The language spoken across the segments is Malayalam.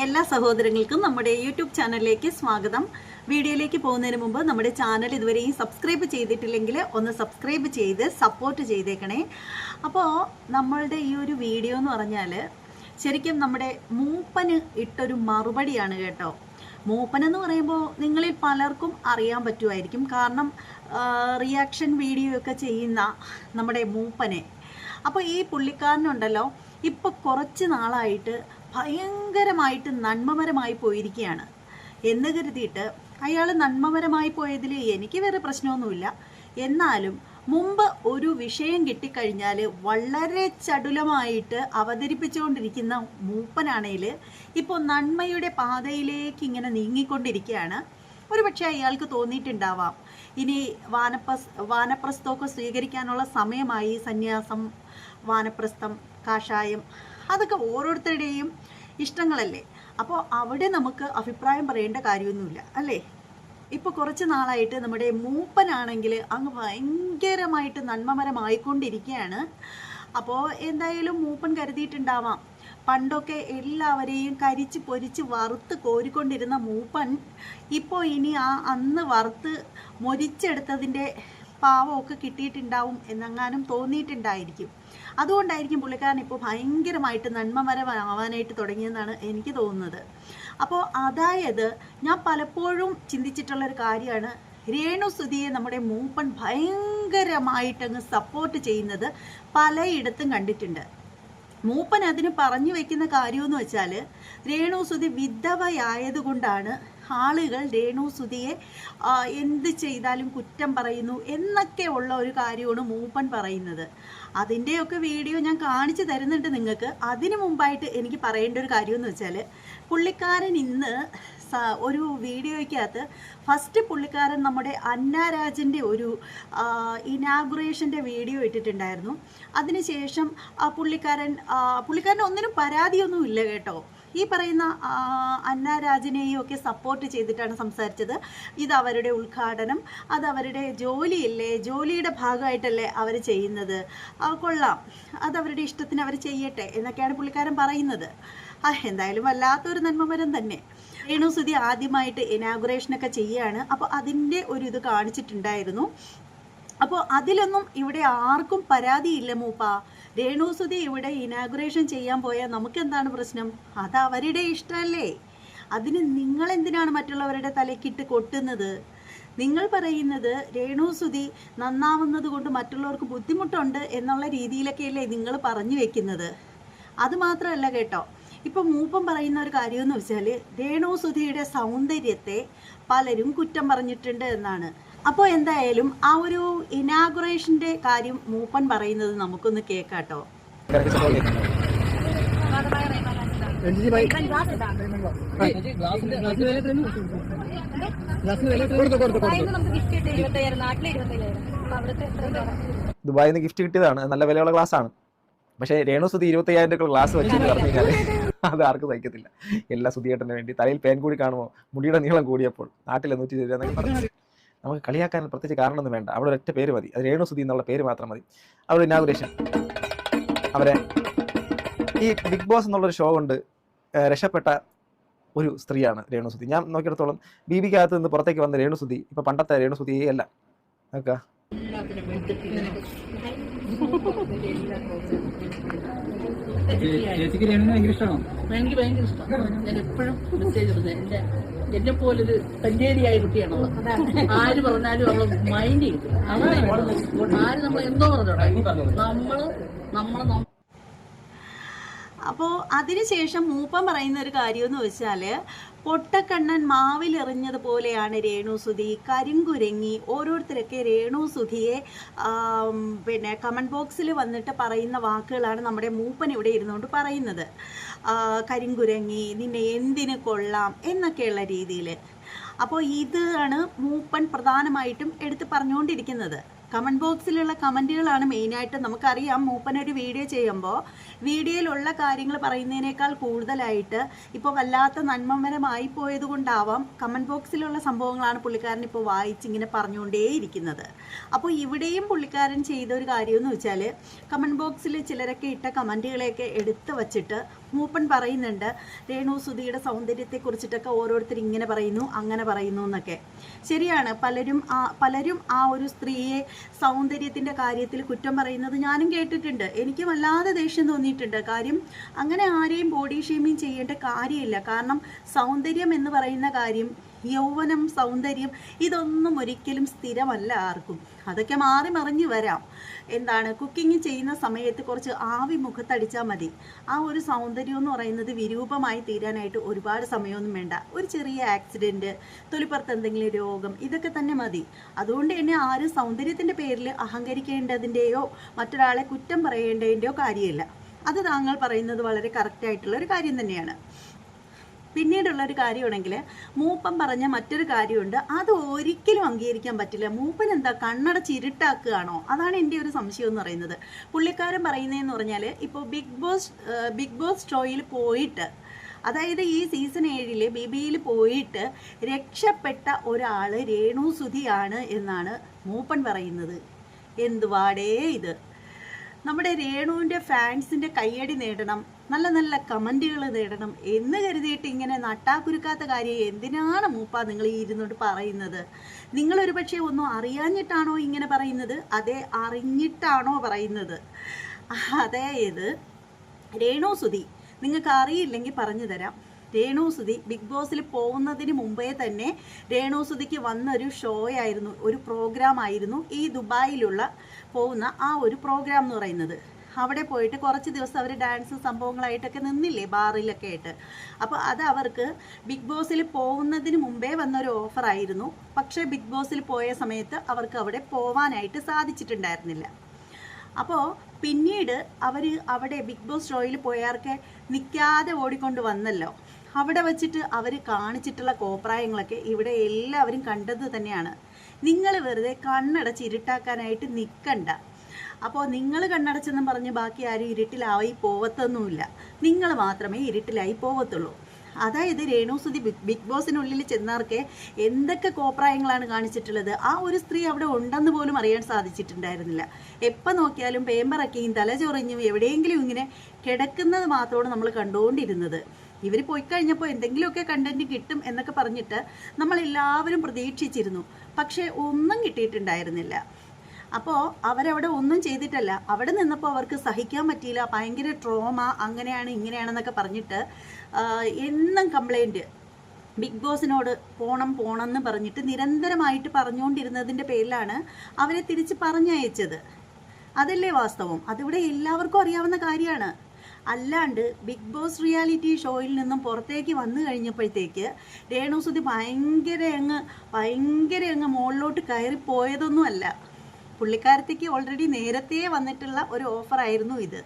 എല്ലാ സഹോദരങ്ങൾക്കും നമ്മുടെ യൂട്യൂബ് ചാനലിലേക്ക് സ്വാഗതം. വീഡിയോയിലേക്ക് പോകുന്നതിന് മുമ്പ് നമ്മുടെ ചാനൽ ഇതുവരെയും സബ്സ്ക്രൈബ് ചെയ്തിട്ടില്ലെങ്കിൽ ഒന്ന് സബ്സ്ക്രൈബ് ചെയ്ത് സപ്പോർട്ട് ചെയ്തേക്കണേ. അപ്പോൾ നമ്മളുടെ ഈ ഒരു വീഡിയോ എന്ന് പറഞ്ഞാൽ ശരിക്കും നമ്മുടെ മൂപ്പന് ഇട്ടൊരു മറുപടിയാണ് കേട്ടോ. മൂപ്പൻ എന്ന് പറയുമ്പോൾ നിങ്ങളിൽ പലർക്കും അറിയാൻ പറ്റുമായിരിക്കും. കാരണം റിയാക്ഷൻ വീഡിയോ ഒക്കെ ചെയ്യുന്ന നമ്മുടെ മൂപ്പനെ. അപ്പോൾ ഈ പുള്ളിക്കാരനുണ്ടല്ലോ ഇപ്പോൾ കുറച്ച് നാളായിട്ട് ഭയങ്കരമായിട്ട് നന്മമരമായി പോയിരിക്കുകയാണ്. എന്ന് കരുതിയിട്ട് അയാൾ നന്മമരമായി പോയതിൽ എനിക്ക് വേറെ പ്രശ്നമൊന്നുമില്ല. എന്നാലും മുമ്പ് ഒരു വിഷയം കിട്ടിക്കഴിഞ്ഞാൽ വളരെ ചടുലമായിട്ട് അവതരിപ്പിച്ചുകൊണ്ടിരിക്കുന്ന മൂപ്പനാണേൽ ഇപ്പോൾ നന്മയുടെ പാതയിലേക്ക് ഇങ്ങനെ നീങ്ങിക്കൊണ്ടിരിക്കുകയാണ്. ഒരുപക്ഷെ അയാൾക്ക് തോന്നിയിട്ടുണ്ടാവാം. ഇനി വാനപ്രസ് വാനപ്രസ്ഥമൊക്കെ സ്വീകരിക്കാനുള്ള സമയമായി സന്യാസം വാനപ്രസ്ഥം കാഷായം അതൊക്കെ ഓരോരുത്തരുടെയും ഇഷ്ടങ്ങളല്ലേ? അപ്പോൾ അവിടെ നമുക്ക് അഭിപ്രായം പറയേണ്ട കാര്യമൊന്നുമില്ല അല്ലേ? ഇപ്പോൾ കുറച്ച് നാളായിട്ട് നമ്മുടെ മൂപ്പനാണെങ്കിൽ അങ്ങ് ഭയങ്കരമായിട്ട് നന്മമരമായിക്കൊണ്ടിരിക്കുകയാണ് അപ്പോൾ എന്തായാലും മൂപ്പൻ കരുതിയിട്ടുണ്ടാവാം. പണ്ടൊക്കെ എല്ലാവരെയും കരിച്ച് പൊരിച്ച് വറുത്ത് കോരിക്കൊണ്ടിരുന്ന മൂപ്പൻ ഇപ്പോൾ ഇനി ആ അന്ന് വറുത്ത് മൊരിച്ചെടുത്തതിന്റെ പാവമൊക്കെ കിട്ടിയിട്ടുണ്ടാവും എന്നെങ്ങാനും തോന്നിയിട്ടുണ്ടായിരിക്കും. അതുകൊണ്ടായിരിക്കും പുള്ളിക്കാരൻ ഇപ്പോൾ ഭയങ്കരമായിട്ട് നന്മമരമാവാനായിട്ട് തുടങ്ങിയെന്നാണ് എനിക്ക് തോന്നുന്നത്. അപ്പോൾ അതായത് ഞാൻ പലപ്പോഴും ചിന്തിച്ചിട്ടുള്ളൊരു കാര്യമാണ് രേണു സുധിയെ നമ്മുടെ മൂപ്പൻ ഭയങ്കരമായിട്ടങ്ങ് സപ്പോർട്ട് ചെയ്യുന്നത് പലയിടത്തും കണ്ടിട്ടുണ്ട്. മൂപ്പൻ അതിന് പറഞ്ഞു വെക്കുന്ന കാര്യമെന്ന് വെച്ചാൽ രേണു സുധി വിധവയായതുകൊണ്ടാണ് ആളുകൾ രേണു സുധിയെ എന്ത് ചെയ്താലും കുറ്റം പറയുന്നു എന്നൊക്കെ ഉള്ള ഒരു കാര്യമാണ് മൂപ്പൻ പറയുന്നത്. അതിന്റെയൊക്കെ വീഡിയോ ഞാൻ കാണിച്ചു തരുന്നുണ്ട് നിങ്ങൾക്ക്. അതിനു മുമ്പായിട്ട് എനിക്ക് പറയേണ്ട ഒരു കാര്യമെന്ന് വെച്ചാൽ പുള്ളിക്കാരൻ ഇന്ന് ഒരു വീഡിയോയ്ക്കകത്ത് ഫസ്റ്റ് പുള്ളിക്കാരൻ നമ്മുടെ അന്നാരാജന്റെ ഒരു ഇനാഗുറേഷന്റെ വീഡിയോ ഇട്ടിട്ടുണ്ടായിരുന്നു. അതിനുശേഷം പുള്ളിക്കാരൻ പുള്ളിക്കാരൻ ഒന്നിനും പരാതിയൊന്നും ഇല്ല കേട്ടോ. ഈ പറയുന്ന അന്ന അന്നാരാജിനെയും ഒക്കെ സപ്പോർട്ട് ചെയ്തിട്ടാണ് സംസാരിച്ചത്. ഇത് അവരുടെ ഉദ്ഘാടനം അത് അവരുടെ ജോലിയല്ലേ ജോലിയുടെ ഭാഗമായിട്ടല്ലേ അവർ ചെയ്യുന്നത്. കൊള്ളാം. അത് അവരുടെ ഇഷ്ടത്തിന് അവർ ചെയ്യട്ടെ എന്നൊക്കെയാണ് പുള്ളിക്കാരൻ പറയുന്നത്. ആ എന്തായാലും വല്ലാത്തൊരു നന്മമരം തന്നെ. രേണു സുധി ആദ്യമായിട്ട് ഇനാഗുറേഷനൊക്കെ ചെയ്യുകയാണ് അപ്പോൾ അതിന്റെ ഒരു ഇത് കാണിച്ചിട്ടുണ്ടായിരുന്നു. അപ്പോൾ അതിലൊന്നും ഇവിടെ ആർക്കും പരാതിയില്ല മൂപ്പ. രേണുസുതി ഇവിടെ ഇനാഗുറേഷൻ ചെയ്യാൻ പോയാൽ നമുക്ക് എന്താണ് പ്രശ്നം? അത് അവരുടെ ഇഷ്ടമല്ലേ? അതിന് നിങ്ങൾ എന്തിനാണ് മറ്റുള്ളവരുടെ തലക്കിട്ട് കൊട്ടുന്നത്? നിങ്ങൾ പറയുന്നത് രേണുസുതി നന്നാവുന്നത് കൊണ്ട് മറ്റുള്ളവർക്ക് ബുദ്ധിമുട്ടുണ്ട് എന്നുള്ള രീതിയിലൊക്കെയല്ലേ നിങ്ങൾ പറഞ്ഞു വെക്കുന്നത്. അത് മാത്രമല്ല കേട്ടോ ഇപ്പം മൂപ്പം പറയുന്ന ഒരു കാര്യമെന്ന് വെച്ചാൽ രേണുസുധിയുടെ സൗന്ദര്യത്തെ പലരും കുറ്റം പറഞ്ഞിട്ടുണ്ട് എന്നാണ്. അപ്പോൾ എന്തായാലും ആ ഒരു ഇനാഗുറേഷന്റെ കാര്യം മൂപ്പൻ പറയുന്നത് നമുക്കൊന്ന് കേൾക്കാട്ടോ ദുബായിൽ നിന്ന് ഗിഫ്റ്റ് കിട്ടിയതാണ്. നല്ല വിലയുള്ള ഗ്ലാസ് ആണ്. പക്ഷേ രേണു സുധി ഇരുപത്തയ്യായിരം രൂപ ഗ്ലാസ് വെച്ച് പറഞ്ഞു കഴിഞ്ഞാൽ അത് ആർക്കും സഹിക്കത്തില്ല. എല്ലാ സുതിയേട്ടന് വേണ്ടി തലയിൽ പേൻ കൂടി കാണുമോ മുടിയുടെ നീളം കൂടിയപ്പോൾ നാട്ടിലെ നൂറ്റി എന്നൊക്കെ പറഞ്ഞു നമുക്ക് കളിയാക്കാൻ പ്രത്യേകിച്ച് കാരണമൊന്നും വേണ്ട അവിടെ ഒരൊറ്റ പേര് മതി അത് രേണു സുതി എന്നുള്ള പേര് മാത്രം മതി അവിടെ ഇനാഗുറേഷൻ അവരെ ഈ ബിഗ് ബോസ് എന്നുള്ളൊരു ഷോ കൊണ്ട് രക്ഷപ്പെട്ട ഒരു സ്ത്രീയാണ് രേണു സുധി ഞാൻ നോക്കിയിടത്തോളം ബീബിക്കകത്ത് നിന്ന് പുറത്തേക്ക് വന്ന രേണു സുധി ഇപ്പൊ പണ്ടത്തെ രേണു സുധിയേ അല്ല നോക്കുക ചേച്ചിക്ക് രേണുവിനെ ഭയങ്കര ഇഷ്ടമാണ്. എനിക്ക് ഭയങ്കര ഇഷ്ടമാണ് ഞാൻ എപ്പോഴും മെസ്സേജ് ഇടുന്നത് എന്റെ എന്നെ പോലൊരു കല്ലേരിയായ കുട്ടിയാണ്. ആര് പറഞ്ഞാലും അവൾ മൈൻഡ് ചെയ്തു ആര് നമ്മൾ എന്തോ പറഞ്ഞോട്ടെ നമ്മൾ നമ്മൾ നമ്മ- അപ്പോൾ അതിനുശേഷം മൂപ്പൻ പറയുന്ന ഒരു കാര്യമെന്ന് വെച്ചാൽ പൊട്ടക്കണ്ണൻ മാവിലെറിഞ്ഞതുപോലെയാണ് രേണുസുതി കരിങ്കുരങ്ങി ഓരോരുത്തരൊക്കെ രേണുസുതിയെ പിന്നെ കമന്റ് ബോക്സിൽ വന്നിട്ട് പറയുന്ന വാക്കുകളാണ് നമ്മുടെ മൂപ്പൻ ഇവിടെ ഇരുന്നുകൊണ്ട് പറയുന്നത്. കരിങ്കുരങ്ങി നിന്നെ എന്തിന് കൊള്ളാം എന്നൊക്കെയുള്ള രീതിയിൽ അപ്പോൾ ഇതാണ് മൂപ്പൻ പ്രധാനമായിട്ടും എടുത്ത് പറഞ്ഞുകൊണ്ടിരിക്കുന്നത്. കമന്റ് ബോക്സിലുള്ള കമന്റുകളാണ് മെയിനായിട്ട് നമുക്കറിയാം. മൂപ്പൻ ഒരു വീഡിയോ ചെയ്യുമ്പോൾ വീഡിയോയിലുള്ള കാര്യങ്ങൾ പറയുന്നതിനേക്കാൾ കൂടുതലായിട്ട് ഇപ്പോൾ വല്ലാത്ത നന്മമരമായി പോയത് കൊണ്ടാവാം കമന്റ് ബോക്സിലുള്ള സംഭവങ്ങളാണ് പുള്ളിക്കാരൻ ഇപ്പോൾ വായിച്ചിങ്ങനെ പറഞ്ഞുകൊണ്ടേയിരിക്കുന്നത്. അപ്പോൾ ഇവിടെയും പുള്ളിക്കാരൻ ചെയ്ത ഒരു കാര്യമെന്ന് വെച്ചാൽ കമന്റ് ബോക്സിൽ ചിലരൊക്കെ ഇട്ട കമന്റുകളെയൊക്കെ എടുത്തു വച്ചിട്ട് മൂപ്പൻ പറയുന്നുണ്ട് രേണു സുധിയുടെ സൗന്ദര്യത്തെ കുറിച്ചിട്ടൊക്കെ ഓരോരുത്തർ ഇങ്ങനെ പറയുന്നു അങ്ങനെ പറയുന്നു എന്നൊക്കെ. ശരിയാണ് പലരും ആ പലരും ആ ഒരു സ്ത്രീയെ സൗന്ദര്യത്തിന്റെ കാര്യത്തിൽ കുറ്റം പറയുന്നത് ഞാനും കേട്ടിട്ടുണ്ട്. എനിക്ക് വല്ലാതെ ദേഷ്യം തോന്നിയിട്ടുണ്ട് കാര്യം അങ്ങനെ ആരെയും ബോഡി ഷെയ്മിങ് ചെയ്യേണ്ട കാര്യമില്ല. കാരണം സൗന്ദര്യം എന്ന് പറയുന്ന കാര്യം യൗവനം സൗന്ദര്യം ഇതൊന്നും ഒരിക്കലും സ്ഥിരമല്ല ആർക്കും. അതൊക്കെ മാറി മറിഞ്ഞു വരാം. എന്താണ്? കുക്കിംഗ് ചെയ്യുന്ന സമയത്ത് കുറച്ച് ആവി മുഖത്തടിച്ചാൽ മതി. ആ ഒരു സൗന്ദര്യം എന്ന് പറയുന്നത് വിരൂപമായി തീരാനായിട്ട് ഒരുപാട് സമയമൊന്നും വേണ്ട. ഒരു ചെറിയ ആക്സിഡന്റ് തൊലിപ്പുറത്ത് എന്തെങ്കിലും രോഗം ഇതൊക്കെ തന്നെ മതി. അതുകൊണ്ട് തന്നെ ആരും സൗന്ദര്യത്തിന്റെ പേരിൽ അഹങ്കരിക്കേണ്ടതിന്റെയോ മറ്റൊരാളെ കുറ്റം പറയേണ്ടതിന്റെയോ കാര്യമില്ല. അത് താങ്കൾ പറയുന്നത് വളരെ കറക്റ്റായിട്ടുള്ള ഒരു കാര്യം തന്നെയാണ്. പിന്നീടുള്ള ഒരു കാര്യമാണെങ്കിൽ മൂപ്പൻ പറഞ്ഞ മറ്റൊരു കാര്യമുണ്ട്. അത് ഒരിക്കലും അംഗീകരിക്കാൻ പറ്റില്ല. മൂപ്പൻ എന്താ കണ്ണട ഇരുട്ടാക്കുകയാണോ? അതാണ് എന്റെ ഒരു സംശയം എന്ന് പറയുന്നത്. പുള്ളിക്കാരൻ പറയുന്നതെന്ന് പറഞ്ഞാൽ ഇപ്പോൾ ബിഗ് ബോസ് ബിഗ് ബോസ് ഷോയിൽ പോയിട്ട് അതായത് ഈ സീസൺ ഏഴിൽ ബിബിയിൽ പോയിട്ട് രക്ഷപ്പെട്ട ഒരാൾ രേണു സുധിയാണ് എന്നാണ് മൂപ്പൻ പറയുന്നത്. എന്തുവാടേ ഇത്? നമ്മുടെ രേണുവിന്റെ ഫാൻസിന്റെ കയ്യടി നേടണം നല്ല നല്ല കമന്റുകൾ നേടണം എന്ന് കരുതിയിട്ട് ഇങ്ങനെ നട്ടാക്കുരുക്കാത്ത കാര്യം എന്തിനാണ് മൂപ്പ നിങ്ങൾ ഈ ഇരുന്നോട്ട് പറയുന്നത്? നിങ്ങളൊരു പക്ഷേ ഒന്നും അറിയാഞ്ഞിട്ടാണോ ഇങ്ങനെ പറയുന്നത്? അതേ അറിഞ്ഞിട്ടാണോ പറയുന്നത്? അതായത് രേണു സുധി നിങ്ങൾക്ക് അറിയില്ലെങ്കിൽ പറഞ്ഞു തരാം. രേണു സുധി ബിഗ് ബോസിൽ പോകുന്നതിന് മുമ്പേ തന്നെ രേണു സുധിക്ക് വന്നൊരു ഷോ ആയിരുന്നു ഒരു പ്രോഗ്രാം ആയിരുന്നു ഈ ദുബായിലുള്ള പോകുന്ന ആ ഒരു പ്രോഗ്രാം എന്ന് പറയുന്നത്. അവിടെ പോയിട്ട് കുറച്ച് ദിവസം അവർ ഡാൻസ് സംഭവങ്ങളായിട്ടൊക്കെ നിന്നില്ലേ ബാറിലൊക്കെ ആയിട്ട്. അപ്പോൾ അത് അവർക്ക് ബിഗ് ബോസിൽ പോകുന്നതിന് മുമ്പേ വന്നൊരു ഓഫറായിരുന്നു പക്ഷേ ബിഗ് ബോസിൽ പോയ സമയത്ത് അവർക്ക് അവിടെ പോവാനായിട്ട് സാധിച്ചിട്ടുണ്ടായിരുന്നില്ല. അപ്പോൾ പിന്നീട് അവർ അവിടെ ബിഗ് ബോസ് ഷോയിൽ പോയവർക്ക് നിൽക്കാതെ ഓടിക്കൊണ്ട് വന്നല്ലോ. അവിടെ വച്ചിട്ട് അവർ കാണിച്ചിട്ടുള്ള കോപ്രായങ്ങളൊക്കെ ഇവിടെ എല്ലാവരും കണ്ടത് തന്നെയാണ്. നിങ്ങൾ വെറുതെ കണ്ണടച്ച് ഇരുട്ടാക്കാനായിട്ട് നിൽക്കണ്ട അപ്പോൾ നിങ്ങൾ കണ്ണടച്ചെന്നും പറഞ്ഞ് ബാക്കി ആരും ഇരുട്ടിലായി പോവത്തൊന്നുമില്ല. നിങ്ങൾ മാത്രമേ ഇരുട്ടിലായി പോവത്തുള്ളൂ. അതായത് രേണുസുതി ബിഗ് ബിഗ് ബോസിനുള്ളിൽ ചെന്നവർക്ക് എന്തൊക്കെ കോപ്രായങ്ങളാണ് കാണിച്ചിട്ടുള്ളത്? ആ ഒരു സ്ത്രീ അവിടെ ഉണ്ടെന്ന് പോലും അറിയാൻ സാധിച്ചിട്ടുണ്ടായിരുന്നില്ല. എപ്പോൾ നോക്കിയാലും പേമ്പറക്കിയും തലചൊറിഞ്ഞും എവിടെയെങ്കിലും ഇങ്ങനെ കിടക്കുന്നത് മാത്രമാണ് നമ്മൾ കണ്ടുകൊണ്ടിരുന്നത്. ഇവർ പോയി കഴിഞ്ഞപ്പോൾ എന്തെങ്കിലുമൊക്കെ കണ്ടന്റ് കിട്ടും എന്നൊക്കെ പറഞ്ഞിട്ട് നമ്മളെല്ലാവരും പ്രതീക്ഷിച്ചിരുന്നു. പക്ഷേ ഒന്നും കിട്ടിയിട്ടുണ്ടായിരുന്നില്ല. അപ്പോൾ അവരവിടെ ഒന്നും ചെയ്തിട്ടല്ല. അവിടെ നിന്നപ്പോൾ അവർക്ക് സഹിക്കാൻ പറ്റിയില്ല. ഭയങ്കര ട്രോമ അങ്ങനെയാണ് ഇങ്ങനെയാണെന്നൊക്കെ പറഞ്ഞിട്ട് എന്നും കംപ്ലൈന്റ് ബിഗ് ബോസിനോട് പോണം പോണം എന്ന് പറഞ്ഞിട്ട് നിരന്തരമായിട്ട് പറഞ്ഞുകൊണ്ടിരുന്നതിന്റെ പേരിലാണ് അവരെ തിരിച്ച് പറഞ്ഞയച്ചത്. അതല്ലേ വാസ്തവം. അതിവിടെ എല്ലാവർക്കും അറിയാവുന്ന കാര്യമാണ്. അല്ലാണ്ട് ബിഗ് ബോസ് റിയാലിറ്റി ഷോയിൽ നിന്നും പുറത്തേക്ക് വന്നു കഴിഞ്ഞപ്പോഴത്തേക്ക് രേണുസുതി ഭയങ്കര അങ്ങ് ഭയങ്കര അങ്ങ് മുകളിലോട്ട് കയറി പോയതൊന്നുമല്ല പുള്ളിക്കാരത്തേക്ക് ഓൾറെഡി നേരത്തെ വന്നിട്ടുള്ള ഒരു ഓഫറായിരുന്നു ഇത്.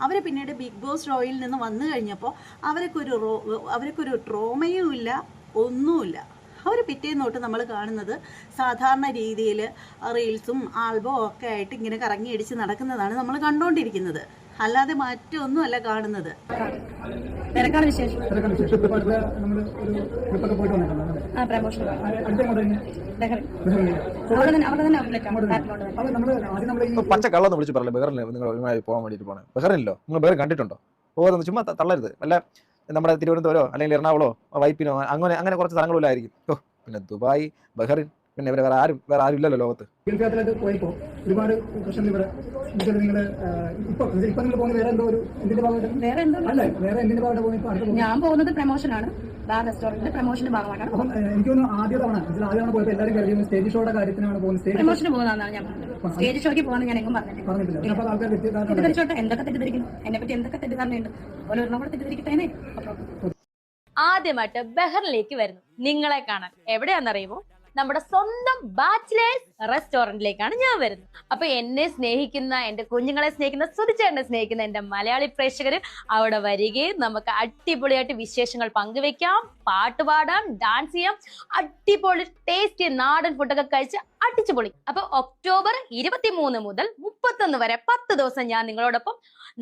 അവർ പിന്നീട് ബിഗ് ബോസ് ഷോയിൽ നിന്ന് വന്നു കഴിഞ്ഞപ്പോൾ അവർക്കൊരു റോ അവർക്കൊരു ട്രോമയും ഇല്ല ഒന്നുമില്ല. അവർ പിറ്റേന്ന് തൊട്ട് നമ്മൾ കാണുന്നത് സാധാരണ രീതിയിൽ റീൽസും ആൽബവും ഒക്കെ ആയിട്ട് ഇങ്ങനെ കറങ്ങി അടിച്ച് നടക്കുന്നതാണ് നമ്മൾ കണ്ടുകൊണ്ടിരിക്കുന്നത് അല്ലാതെ മറ്റൊന്നുമല്ല കാണുന്നത്. തിരക്കാണ് വിശേഷം? ആ പ്രമോഷൻ പച്ച കള്ളെന്ന് വിളിച്ച് പറയല്ലേ? ബഹറിനെ നിങ്ങൾ പോകാൻ വേണ്ടിയിട്ട് പോകണം ബഹറിനല്ലോ നിങ്ങൾ ബഹറിൻ കണ്ടിട്ടുണ്ടോ? ഓ ചുമ്മാ തള്ളരുത്. വല്ല നമ്മുടെ തിരുവനന്തപുരമോ അല്ലെങ്കിൽ എറണാകുളമോ വൈപ്പിനോ അങ്ങനെ അങ്ങനെ കുറച്ച് സ്ഥലങ്ങളിലായിരിക്കും. ഓ പിന്നെ ദുബായ് ബഹറിൻ പിന്നെ ഇവരെ വേറെ ആരും വേറെ ആരും ഇല്ലല്ലോ ലോകത്ത്. ഒരുപാട് പ്രശ്നങ്ങൾ ഇവിടെ എന്നുവെച്ചാൽ നിങ്ങൾ ഇപ്പൊ ഇപ്പൊ നിങ്ങൾ പോകുന്ന വേറെ എന്തോ ഒരു എന്തിന്റെ ഭാഗമായിട്ട്? വേറെ എന്തോ? അല്ല വേറെ എന്തിന്റെ ഭാഗമായിട്ട് ഞാൻ പോകുന്നത് പ്രമോഷൻ ആണ്. ബാർ റെസ്റ്റോറന്റിന്റെ പ്രമോഷന്റെ ഭാഗമായിട്ടാണ് എനിക്ക് തോന്നുന്നു ആദ്യ തവണ ഇതിൽ ആദ്യ തവണ പോയപ്പോൾ എല്ലാവരും കരുതി സ്റ്റേജ് ഷോയുടെ കാര്യത്തിനാണ് പോകുന്നത്. സ്റ്റേജ് പ്രമോഷന് പോകുന്നതാണ് ഞാൻ പറഞ്ഞത്. സ്റ്റേജ് ഷോയ്ക്ക് പോകാൻ ഞാൻ എങ്ങും പറഞ്ഞിട്ടില്ല. തെറ്റിദ്ധരിച്ചോട്ടെ? എന്തൊക്കെ തെറ്റിദ്ധരിക്കുന്നു എന്നെ പറ്റി എന്തൊക്കെ തെറ്റിദ്ധാരണയുണ്ട്? ഓരോരുത്തരും കൂടെ തെറ്റിദ്ധരിക്കട്ടേനെ ആദ്യമായിട്ട് ബഹറിലേക്ക് വരുന്നു. നിങ്ങളെ കാണാൻ എവിടെയാണെന്നറിയുമോ? നമ്മുടെ സ്വന്തം ബാച്ചിലേഴ്സ് റെസ്റ്റോറന്റിലേക്കാണ് ഞാൻ വരുന്നത്. അപ്പൊ എന്നെ സ്നേഹിക്കുന്ന എന്റെ കുഞ്ഞുങ്ങളെ സ്നേഹിക്കുന്ന സുതിച്ചേട്ടനെ സ്നേഹിക്കുന്ന എന്റെ മലയാളി പ്രേക്ഷകർ അവിടെ വരികയും നമുക്ക് അടിപൊളിയായിട്ട് വിശേഷങ്ങൾ പങ്കുവെക്കാം. പാട്ടുപാടാം ഡാൻസ് ചെയ്യാം. അടിപൊളി ടേസ്റ്റി നാടൻ ഫുഡൊക്കെ കഴിച്ച് അടിച്ചു പൊളി അപ്പൊ ഒക്ടോബർ ഇരുപത്തിമൂന്ന് മുതൽ മുപ്പത്തൊന്ന് വരെ പത്ത് ദിവസം ഞാൻ നിങ്ങളോടൊപ്പം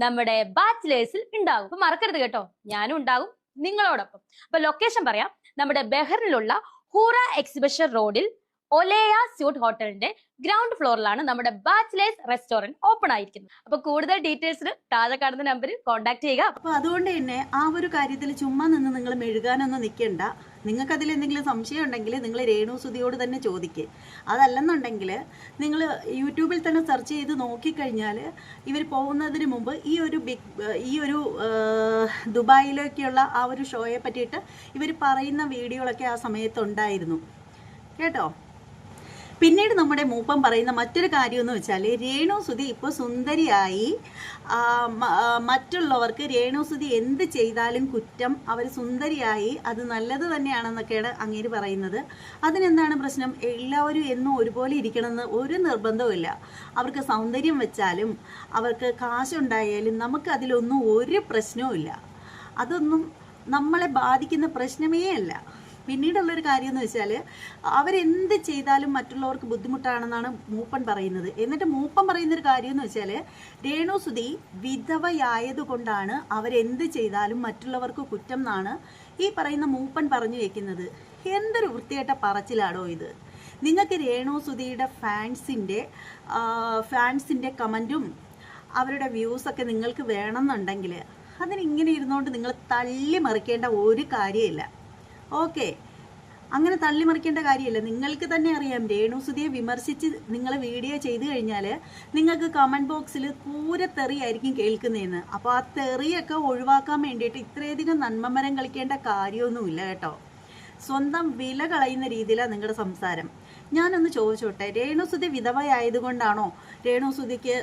നമ്മുടെ ബാച്ചിലേഴ്സിൽ ഉണ്ടാകും. അപ്പൊ മറക്കരുത് കേട്ടോ. ഞാനും ഉണ്ടാകും നിങ്ങളോടൊപ്പം. അപ്പൊ ലൊക്കേഷൻ പറയാം. നമ്മുടെ ബെഹറിലുള്ള ഹൂറ എക്സിബിഷൻ റോഡിൽ ഒലേയ സ്യൂട്ട് ഹോട്ടലിന്റെ ഗ്രൗണ്ട് ഫ്ലോറിലാണ് നമ്മുടെ ബാച്ചിലേഴ്സ് റെസ്റ്റോറന്റ് ഓപ്പൺ ആയിരിക്കുന്നത്. അപ്പൊ കൂടുതൽ ഡീറ്റെയിൽസിന് താഴെ കാണുന്ന നമ്പറിൽ കോൺടാക്ട് ചെയ്യുക. അപ്പൊ അതുകൊണ്ട് തന്നെ ആ ഒരു കാര്യത്തിൽ ചുമ്മാ നിന്ന് നിങ്ങൾ മെഴുകാനൊന്നും നിൽക്കണ്ട. നിങ്ങൾക്ക് അതിൽ എന്തെങ്കിലും സംശയം ഉണ്ടെങ്കിൽ നിങ്ങൾ രേണു സുധിയോട് തന്നെ ചോദിക്കുക അതല്ലെന്നുണ്ടെങ്കിൽ നിങ്ങൾ യൂട്യൂബിൽ തന്നെ സെർച്ച് ചെയ്ത് നോക്കിക്കഴിഞ്ഞാൽ ഇവർ പോകുന്നതിന് മുമ്പ് ഈ ഒരു ബിഗ് ഈ ഒരു ദുബായിലേക്കുള്ള ആ ഒരു ഷോയെ പറ്റിയിട്ട് ഇവർ പറയുന്ന വീഡിയോകളൊക്കെ ആ സമയത്തുണ്ടായിരുന്നു കേട്ടോ? പിന്നീട് നമ്മുടെ മൂപ്പം പറയുന്ന മറ്റൊരു കാര്യം എന്ന് വെച്ചാൽ രേണുസുതി ഇപ്പോൾ സുന്ദരിയായി. മറ്റുള്ളവർക്ക് രേണുസുതി എന്ത് ചെയ്താലും കുറ്റം അവർ സുന്ദരിയായി അത് നല്ലത് തന്നെയാണെന്നൊക്കെയാണ് അങ്ങേര് പറയുന്നത്. അതിനെന്താണ് പ്രശ്നം? എല്ലാവരും എന്നും ഒരുപോലെ ഇരിക്കണമെന്ന് ഒരു നിർബന്ധവുമില്ല. അവർക്ക് സൗന്ദര്യം വെച്ചാലും അവർക്ക് കാശുണ്ടായാലും നമുക്കതിലൊന്നും ഒരു പ്രശ്നവുമില്ല. അതൊന്നും നമ്മളെ ബാധിക്കുന്ന പ്രശ്നമേ അല്ല. പിന്നീടുള്ളൊരു കാര്യം എന്ന് വെച്ചാൽ അവരെന്ത് ചെയ്താലും മറ്റുള്ളവർക്ക് ബുദ്ധിമുട്ടാണെന്നാണ് മൂപ്പൻ പറയുന്നത്. എന്നിട്ട് മൂപ്പൻ പറയുന്നൊരു കാര്യം എന്ന് വെച്ചാൽ രേണുസുതി വിധവയായതുകൊണ്ടാണ് അവരെന്ത് ചെയ്താലും മറ്റുള്ളവർക്ക് കുറ്റം എന്നാണ് ഈ പറയുന്ന മൂപ്പൻ പറഞ്ഞു വെക്കുന്നത്. എന്തൊരു വൃത്തിയായിട്ട പറച്ചിലാടോ ഇത്. നിങ്ങൾക്ക് രേണുസുതിയുടെ ഫാൻസിന്റെ ഫാൻസിന്റെ കമന്റും അവരുടെ വ്യൂസൊക്കെ നിങ്ങൾക്ക് വേണമെന്നുണ്ടെങ്കിൽ അതിനിങ്ങനെ ഇരുന്നുകൊണ്ട് നിങ്ങൾ തള്ളി മറിക്കേണ്ട ഒരു കാര്യമില്ല. ഓക്കെ. അങ്ങനെ തള്ളിമറിക്കേണ്ട കാര്യമില്ല. നിങ്ങൾക്ക് തന്നെ അറിയാം രേണുസുതിയെ വിമർശിച്ച് നിങ്ങൾ വീഡിയോ ചെയ്തു കഴിഞ്ഞാൽ നിങ്ങൾക്ക് കമന്റ് ബോക്സിൽ പൂരത്തെറിയായിരിക്കും കേൾക്കുന്നതെന്ന്. അപ്പോൾ ആ തെറിയൊക്കെ ഒഴിവാക്കാൻ വേണ്ടിയിട്ട് ഇത്രയധികം നന്മമരം കളിക്കേണ്ട കാര്യമൊന്നുമില്ല കേട്ടോ. സ്വന്തം വില കളയുന്ന രീതിയിലാണ് നിങ്ങളുടെ സംസാരം. ഞാനൊന്ന് ചോദിച്ചോട്ടെ രേണുസുതി വിധവയായതുകൊണ്ടാണോ രേണുസുതിക്ക്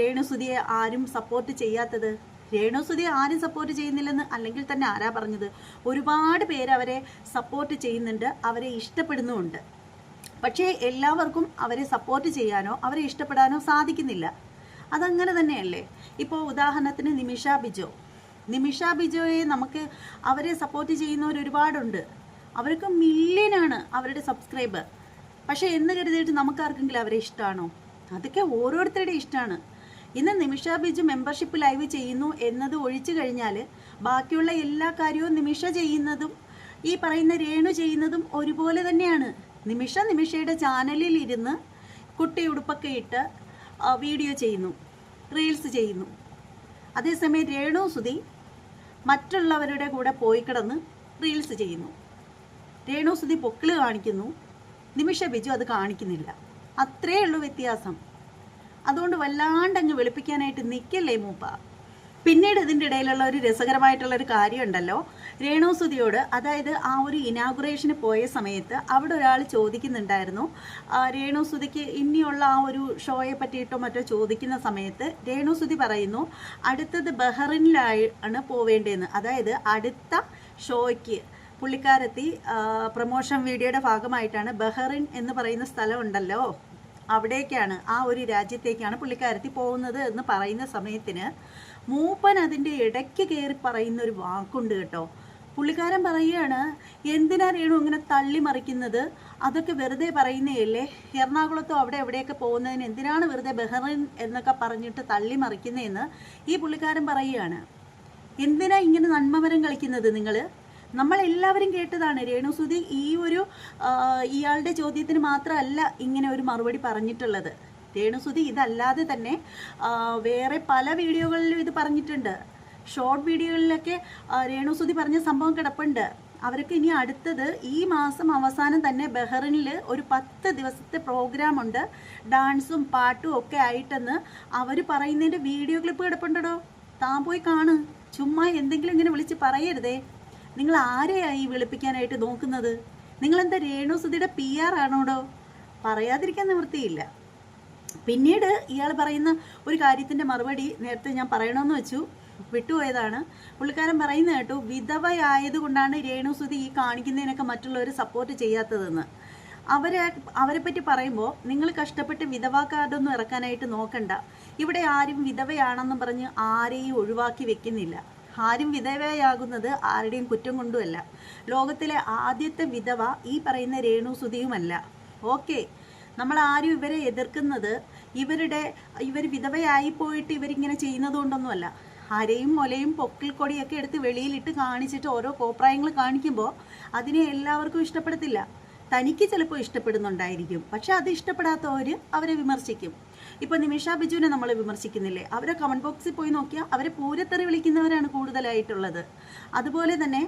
രേണുസുതിയെ ആരും സപ്പോർട്ട് ചെയ്യാത്തത്? രേണുസുതിയെ ആരും സപ്പോർട്ട് ചെയ്യുന്നില്ലെന്ന് അല്ലെങ്കിൽ തന്നെ ആരാ പറഞ്ഞത്? ഒരുപാട് പേര് അവരെ സപ്പോർട്ട് ചെയ്യുന്നുണ്ട് അവരെ ഇഷ്ടപ്പെടുന്നുമുണ്ട്. പക്ഷേ എല്ലാവർക്കും അവരെ സപ്പോർട്ട് ചെയ്യാനോ അവരെ ഇഷ്ടപ്പെടാനോ സാധിക്കുന്നില്ല. അതങ്ങനെ തന്നെയല്ലേ? ഇപ്പോൾ ഉദാഹരണത്തിന് നിമിഷ ബിജോ. നിമിഷ ബിജോയെ നമുക്ക് അവരെ സപ്പോർട്ട് ചെയ്യുന്നവർ ഒരുപാടുണ്ട്. അവർക്ക് മില്യനാണ് അവരുടെ സബ്സ്ക്രൈബർ പക്ഷേ എന്ന് കരുതിയിട്ട് നമുക്കാർക്കെങ്കിലും അവരെ ഇഷ്ടമാണോ അതൊക്കെ ഓരോരുത്തരുടെ ഇഷ്ടമാണ് ഇന്ന് നിമിഷ ബിജു മെമ്പർഷിപ്പ് ലൈവ് ചെയ്യുന്നു എന്നത് ഒഴിച്ചു കഴിഞ്ഞാൽ ബാക്കിയുള്ള എല്ലാ കാര്യവും നിമിഷ ചെയ്യുന്നതും ഈ പറയുന്ന രേണു ചെയ്യുന്നതും ഒരുപോലെ തന്നെയാണ്. നിമിഷ നിമിഷയുടെ ചാനലിൽ ഇരുന്ന് കുട്ടി ഉടുപ്പൊക്കെ ഇട്ട് വീഡിയോ ചെയ്യുന്നു റീൽസ് ചെയ്യുന്നു. അതേസമയം രേണു സുധി മറ്റുള്ളവരുടെ കൂടെ പോയി കിടന്ന് റീൽസ് ചെയ്യുന്നു. രേണു സുധി പൊക്കിൾ കാണിക്കുന്നു. നിമിഷ ബിജു അത് കാണിക്കുന്നില്ല. അത്രേ ഉള്ളൂ വ്യത്യാസം. അതുകൊണ്ട് വല്ലാണ്ട് അങ്ങ് വെളുപ്പിക്കാനായിട്ട് നിൽക്കല്ലേ മൂപ്പ. പിന്നീട് ഇതിന്റെ ഇടയിലുള്ള ഒരു രസകരമായിട്ടുള്ള ഒരു കാര്യമുണ്ടല്ലോ. രേണുസുതിയോട് അതായത് ആ ഒരു ഇനാഗുറേഷന് പോയ സമയത്ത് അവിടെ ഒരാൾ ചോദിക്കുന്നുണ്ടായിരുന്നു. രേണുസുതിക്ക് ഇനിയുള്ള ആ ഒരു ഷോയെ പറ്റിയിട്ടോ മറ്റോ ചോദിക്കുന്ന സമയത്ത് രേണുസുതി പറയുന്നു അടുത്തത് ബഹറിനിലായി ആണ് പോവേണ്ടതെന്ന് അതായത് അടുത്ത ഷോയ്ക്ക് പുള്ളിക്കാരത്തി പ്രൊമോഷൻ വീഡിയോയുടെ ഭാഗമായിട്ടാണ് ബഹറിൻ എന്ന് പറയുന്ന സ്ഥലമുണ്ടല്ലോ. അവിടേക്കാണ് ആ ഒരു രാജ്യത്തേക്കാണ് പുള്ളിക്കാരത്തി പോകുന്നത് എന്ന് പറയുന്ന സമയത്തിന് മൂപ്പൻ അതിന്റെ ഇടയ്ക്ക് കയറി പറയുന്ന ഒരു വാക്കുണ്ട് കേട്ടോ. പുള്ളിക്കാരൻ പറയുകയാണ് എന്തിനാ രേണു ഇങ്ങനെ തള്ളി മറിക്കുന്നത്? അതൊക്കെ വെറുതെ പറയുന്നതല്ലേ? എറണാകുളത്തോ അവിടെ എവിടെയൊക്കെ പോകുന്നതിന് എന്തിനാണ് വെറുതെ ബഹ്റിൻ എന്നൊക്കെ പറഞ്ഞിട്ട് തള്ളി മറിക്കുന്നതെന്ന്? ഈ പുള്ളിക്കാരൻ പറയുകയാണ് എന്തിനാ ഇങ്ങനെ നന്മമരം കളിക്കുന്നത് നിങ്ങൾ നമ്മളെല്ലാവരും കേട്ടതാണ് രേണുസുതി ഈ ഒരു ഇയാളുടെ ചോദ്യത്തിന് മാത്രമല്ല ഇങ്ങനെ ഒരു മറുപടി പറഞ്ഞിട്ടുള്ളത്. രേണുസുതി ഇതല്ലാതെ തന്നെ വേറെ പല വീഡിയോകളിലും ഇത് പറഞ്ഞിട്ടുണ്ട്. ഷോർട്ട് വീഡിയോകളിലൊക്കെ രേണുസുതി പറഞ്ഞ സംഭവം കിടപ്പുണ്ട്. അവർക്ക് ഇനി അടുത്തത് ഈ മാസം അവസാനം തന്നെ ബഹ്റിനിൽ ഒരു പത്ത് ദിവസത്തെ പ്രോഗ്രാമുണ്ട്. ഡാൻസും പാട്ടും ഒക്കെ ആയിട്ടെന്ന് അവർ പറയുന്നതിന്റെ വീഡിയോ ക്ലിപ്പ് കിടപ്പുണ്ടോ താൻ പോയി കാണ്. ചുമ്മാ എന്തെങ്കിലും ഇങ്ങനെ വിളിച്ച് പറയരുതേ. നിങ്ങൾ ആരെയായി വെളുപ്പിക്കാനായിട്ട് നോക്കുന്നത്? നിങ്ങളെന്താ രേണുസുതിയുടെ പി ആർ ആണോടോ? പറയാതിരിക്കാൻ നിവൃത്തിയില്ല. പിന്നീട് ഇയാൾ പറയുന്ന ഒരു കാര്യത്തിന്റെ മറുപടി നേരത്തെ ഞാൻ പറയണമെന്ന് വെച്ചു. വിട്ടുപോയതാണ്. പുള്ളിക്കാരൻ പറയുന്ന കേട്ടു വിധവയായതുകൊണ്ടാണ് രേണുസുതി ഈ കാണിക്കുന്നതിനൊക്കെ മറ്റുള്ളവർ സപ്പോർട്ട് ചെയ്യാത്തതെന്ന്. അവരെ അവരെ പറ്റി പറയുമ്പോൾ നിങ്ങൾ കഷ്ടപ്പെട്ട് വിധവാ കാർഡൊന്നും ഇറക്കാനായിട്ട് നോക്കണ്ട. ഇവിടെ ആരും വിധവയാണെന്നും പറഞ്ഞ് ആരെയും ഒഴിവാക്കി വെക്കുന്നില്ല. ആരും വിധവയാകുന്നത് ആരുടെയും കുറ്റം കൊണ്ടുമല്ല. ലോകത്തിലെ ആദ്യത്തെ വിധവ ഈ പറയുന്ന രേണുസുതിയുമല്ല ഓക്കെ. നമ്മൾ ആരും ഇവരെ എതിർക്കുന്നത് ഇവരുടെ ഇവർ വിധവയായി പോയിട്ട് ഇവരിങ്ങനെ ചെയ്യുന്നത് കൊണ്ടൊന്നുമല്ല അരയും മുലയും പൊക്കിൽ കൊടിയൊക്കെ എടുത്ത് വെളിയിലിട്ട് കാണിച്ചിട്ട് ഓരോ കോപ്രായങ്ങൾ കാണിക്കുമ്പോൾ അതിനെ എല്ലാവർക്കും ഇഷ്ടപ്പെടത്തില്ല. തനിക്ക് ചിലപ്പോൾ ഇഷ്ടപ്പെടുന്നുണ്ടായിരിക്കും. പക്ഷെ അത് ഇഷ്ടപ്പെടാത്തവർ അവരെ വിമർശിക്കും. ഇപ്പോൾ നിമിഷ ബിജുവിനെ നമ്മൾ വിമർശിക്കുന്നില്ലേ? അവരെ കമന്റ് ബോക്സിൽ പോയി നോക്കിയാൽ അവരെ പൂരത്തെറി വിളിക്കുന്നവരാണ് കൂടുതലായിട്ടുള്ളത്. അതുപോലെ തന്നെ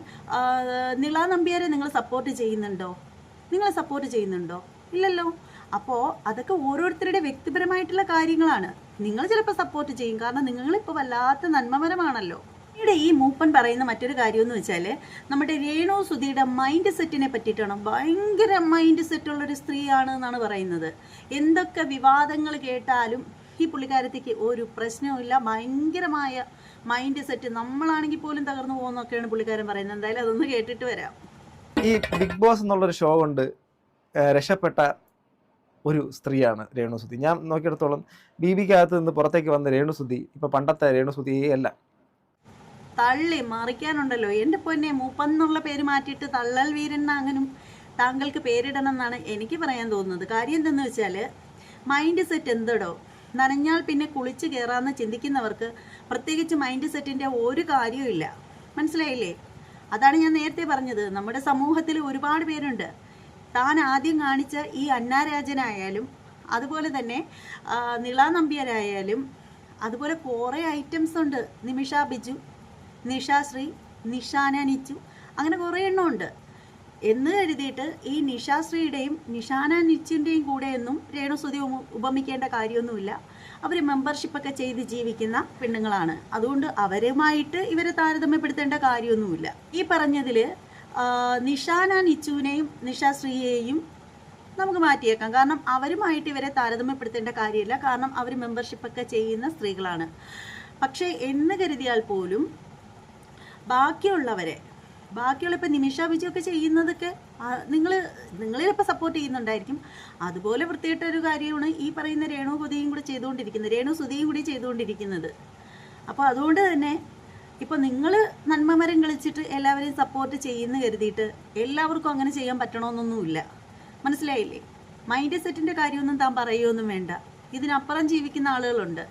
നിള നമ്പ്യാരെ നിങ്ങൾ സപ്പോർട്ട് ചെയ്യുന്നുണ്ടോ? നിങ്ങൾ സപ്പോർട്ട് ചെയ്യുന്നുണ്ടോ? ഇല്ലല്ലോ. അപ്പോൾ അതൊക്കെ ഓരോരുത്തരുടെ വ്യക്തിപരമായിട്ടുള്ള കാര്യങ്ങളാണ്. നിങ്ങൾ ചിലപ്പോൾ സപ്പോർട്ട് ചെയ്യും. കാരണം നിങ്ങളിപ്പോൾ വല്ലാത്ത നന്മപരമാണല്ലോ ഇവിടെ ഈ മൂപ്പൻ പറയുന്ന മറ്റൊരു കാര്യം എന്ന് വെച്ചാൽ നമ്മുടെ രേണു സുധിയുടെ മൈൻഡ് സെറ്റിനെ പറ്റിയിട്ടാണ്. ഭയങ്കര മൈൻഡ് സെറ്റുള്ളൊരു സ്ത്രീയാണ് എന്നാണ് പറയുന്നത്. എന്തൊക്കെ വിവാദങ്ങൾ കേട്ടാലും ഈ പുള്ളിക്കാരത്തേക്ക് ഒരു പ്രശ്നവുമില്ല ഭയങ്കരമായ മൈൻഡ് സെറ്റ് നമ്മളാണെങ്കിൽ പോലും തകർന്നു പോകുന്നൊക്കെയാണ് പുള്ളിക്കാരൻ പറയുന്നത്. എന്തായാലും അതൊന്ന് കേട്ടിട്ട് വരാം. ഈ ബിഗ് ബോസ് എന്നുള്ളൊരു ഷോ കൊണ്ട് രക്ഷപ്പെട്ട ഒരു സ്ത്രീയാണ് രേണുസുതി ഞാൻ നോക്കിയെടുത്തോളം ബി ബിക്കകത്ത് നിന്ന് പുറത്തേക്ക് വന്ന രേണുസുതി ഇപ്പൊ പണ്ടത്തെ രേണുസുതിയേ അല്ല. തള്ളി മറിക്കാനുണ്ടല്ലോ. എന്റെ പൊന്നെ മൂപ്പന്നുള്ള പേര് മാറ്റിയിട്ട് തള്ളൽ വീരൻ എന്നാങ്ങനും താങ്കൾക്ക് പേരിടണം എന്നാണ് എനിക്ക് പറയാൻ തോന്നുന്നത്. കാര്യം എന്തെന്ന് വെച്ചാൽ മൈൻഡ് സെറ്റ് എന്തടോ? നനഞ്ഞാൽ പിന്നെ കുളിച്ച് കയറാമെന്ന് ചിന്തിക്കുന്നവർക്ക് പ്രത്യേകിച്ച് മൈൻഡ് സെറ്റിന്റെ ഒരു കാര്യവും ഇല്ല. മനസ്സിലായില്ലേ? അതാണ് ഞാൻ നേരത്തെ പറഞ്ഞത്. നമ്മുടെ സമൂഹത്തിൽ ഒരുപാട് പേരുണ്ട്. താൻ ആദ്യം കാണിച്ച ഈ അന്നാരാജനായാലും അതുപോലെ തന്നെ നിളാനമ്പ്യരായാലും നിള അതുപോലെ കുറേ ഐറ്റംസ് ഉണ്ട്. നിമിഷ ബിജു നിഷാശ്രീ നിഷാന നിച്ചു അങ്ങനെ കുറേ എണ്ണം ഉണ്ട്. എന്ന് കരുതിയിട്ട് ഈ നിഷാശ്രീയുടെയും നിഷാന നിച്ചിന്റെയും കൂടെയൊന്നും രേണുസുതി ഉപ- ഉപമിക്കേണ്ട കാര്യമൊന്നുമില്ല. അവർ മെമ്പർഷിപ്പൊക്കെ ചെയ്ത് ജീവിക്കുന്ന പെണ്ണുങ്ങളാണ്. അതുകൊണ്ട് അവരുമായിട്ട് ഇവരെ താരതമ്യപ്പെടുത്തേണ്ട കാര്യമൊന്നുമില്ല. ഈ പറഞ്ഞതിൽ നിഷാന നിച്ചുവിനെയും നിഷാശ്രീയെയും നമുക്ക് മാറ്റിയേക്കാം. കാരണം അവരുമായിട്ട് ഇവരെ താരതമ്യപ്പെടുത്തേണ്ട കാര്യമില്ല. കാരണം അവർ മെമ്പർഷിപ്പൊക്കെ ചെയ്യുന്ന സ്ത്രീകളാണ്. പക്ഷേ എന്ന് കരുതിയാൽ പോലും ബാക്കിയുള്ളവരെ ബാക്കിയുള്ള ഇപ്പം നിമിഷ വിജയൊക്കെ ചെയ്യുന്നതൊക്കെ നിങ്ങൾ നിങ്ങളിപ്പോൾ സപ്പോർട്ട് ചെയ്യുന്നുണ്ടായിരിക്കും. അതുപോലെ വൃത്തിയിട്ട ഒരു കാര്യമാണ് ഈ പറയുന്ന രേണു കൊതിയും കൂടി ചെയ്തുകൊണ്ടിരിക്കുന്നത് രേണു സുതിയും കൂടി ചെയ്തുകൊണ്ടിരിക്കുന്നത്. അപ്പോൾ അതുകൊണ്ട് തന്നെ ഇപ്പോൾ നിങ്ങൾ നന്മമരം കളിച്ചിട്ട് എല്ലാവരെയും സപ്പോർട്ട് ചെയ്യുന്ന കരുതിയിട്ട് എല്ലാവർക്കും അങ്ങനെ ചെയ്യാൻ പറ്റണമെന്നൊന്നുമില്ല മനസ്സിലായില്ലേ? മൈൻഡ് സെറ്റിന്റെ കാര്യമൊന്നും താൻ പറയുകയൊന്നും വേണ്ട. ഇതിനപ്പുറം ജീവിക്കുന്ന ആളുകളുണ്ട്.